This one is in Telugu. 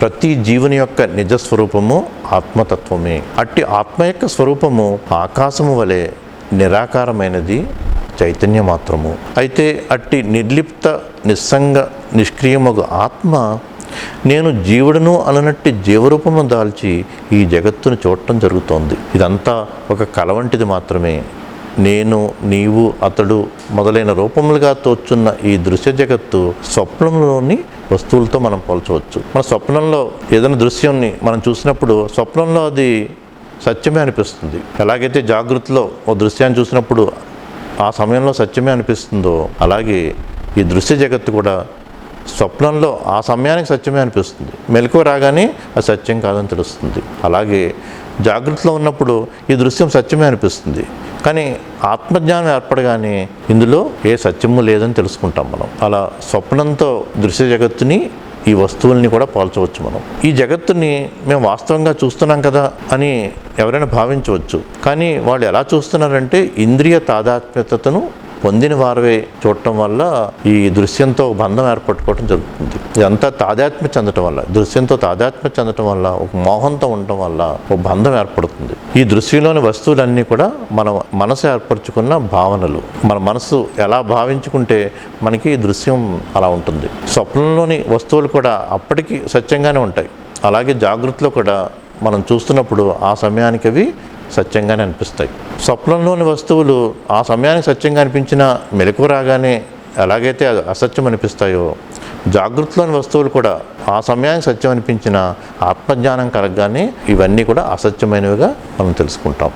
ప్రతి జీవుని యొక్క నిజ స్వరూపము ఆత్మతత్వమే. అట్టి ఆత్మ యొక్క స్వరూపము ఆకాశము వలె నిరాకారమైనది చైతన్య మాత్రము అయితే అట్టి నిర్లిప్త నిస్సంగ నిష్క్రియమగు ఆత్మ నేను జీవుడును అననట్టి జీవరూపము దాల్చి ఈ జగత్తును చూడటం జరుగుతోంది. ఇదంతా ఒక కల వంటిది మాత్రమే. నేను నీవు అతడు మొదలైన రూపములుగా తోచున్న ఈ దృశ్య జగత్తు స్వప్నంలోని వస్తువులతో మనం పోల్చవచ్చు. మన స్వప్నంలో ఏదైనా దృశ్యాన్ని మనం చూసినప్పుడు స్వప్నంలో అది సత్యమే అనిపిస్తుంది. ఎలాగైతే జాగ్రత్తలో ఓ దృశ్యాన్ని చూసినప్పుడు ఆ సమయంలో సత్యమే అనిపిస్తుందో అలాగే ఈ దృశ్య జగత్తు కూడా స్వప్నంలో ఆ సమయానికి సత్యమే అనిపిస్తుంది. మెలకువ రాగానే అది సత్యం కాదని తెలుస్తుంది. అలాగే జాగ్రత్తలో ఉన్నప్పుడు ఈ దృశ్యం సత్యమే అనిపిస్తుంది. కానీ ఆత్మజ్ఞానం ఏర్పడగానే ఇందులో ఏ సత్యము లేదని తెలుసుకుంటాం మనం. అలా స్వప్నంతో దృశ్య జగత్తుని ఈ వస్తువుల్ని కూడా పోల్చవచ్చు మనం. ఈ జగత్తుని మేము వాస్తవంగా చూస్తున్నాం కదా అని ఎవరైనా భావించవచ్చు. కానీ వాళ్ళు ఎలా చూస్తున్నారంటే ఇంద్రియ తాదాత్మ్యతను పొందిన వారవే చూడటం వల్ల ఈ దృశ్యంతో బంధం ఏర్పట్టుకోవడం జరుగుతుంది. ఇదంతా తాదాత్మ్య చెందటం వల్ల దృశ్యంతో తాదాత్మ్య చెందటం వల్ల ఒక మోహంతో ఉండటం వల్ల ఒక బంధం ఏర్పడుతుంది. ఈ దృశ్యంలోని వస్తువులన్నీ కూడా మన మనసు ఏర్పరచుకున్న భావనలు. మన మనసు ఎలా భావించుకుంటే మనకి ఈ దృశ్యం అలా ఉంటుంది. స్వప్నంలోని వస్తువులు కూడా అప్పటికి సత్యంగానే ఉంటాయి. అలాగే జాగ్రత్తలో కూడా మనం చూస్తున్నప్పుడు ఆ సమయానికి అవి సత్యంగానే అనిపిస్తాయి. స్వప్నంలోని వస్తువులు ఆ సమయానికి సత్యంగా అనిపించిన మెలకు రాగానే ఎలాగైతే అసత్యం అనిపిస్తాయో జాగృతిలోని వస్తువులు కూడా ఆ సమయానికి సత్యం అనిపించిన ఆత్మజ్ఞానం కలగగానే ఇవన్నీ కూడా అసత్యమైనవిగా మనం తెలుసుకుంటాం.